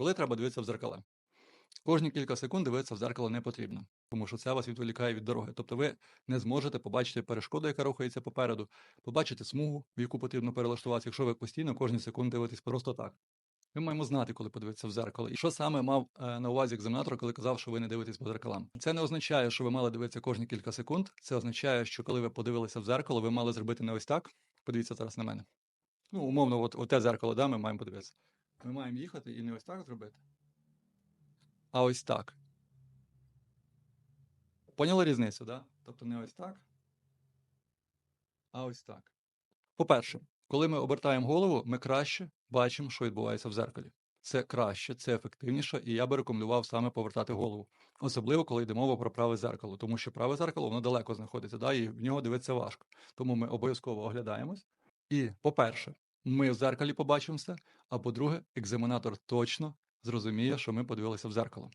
Коли треба дивитися в зеркала? Кожні кілька секунд дивитися в зеркало не потрібно, тому що це вас відволікає від дороги. Тобто ви не зможете побачити перешкоду, яка рухається попереду, побачити смугу, в яку потрібно перелаштуватися, якщо ви постійно кожні секунди дивитесь просто так. Ми маємо знати, коли подивитися в зеркало. І що саме мав е, на увазі екзаменатор, коли казав, що ви не дивитесь по зеркалам? Це не означає, що ви мали дивитися кожні кілька секунд. Це означає, що коли ви подивилися в зеркало, ви мали зробити не ось так. Подивіться зараз на мене. Ну, умовно, от, от те зеркало, да, ми маємо подивитися. Ми маємо їхати і не ось так зробити, а ось так. Поняли різницю, да? Тобто не ось так, а ось так. По-перше, коли ми обертаємо голову, ми краще бачимо, що відбувається в зеркалі. Це краще, це ефективніше, і я би рекомендував саме повертати голову. Особливо, коли йде мова про праве зеркало, тому що праве зеркало воно далеко знаходиться, да, і в нього дивитися важко. Тому ми обов'язково оглядаємось. І, по-перше, ми в зеркалі побачимося. а по-друге, екзаменатор точно зрозуміє, що ми подивилися в зеркало.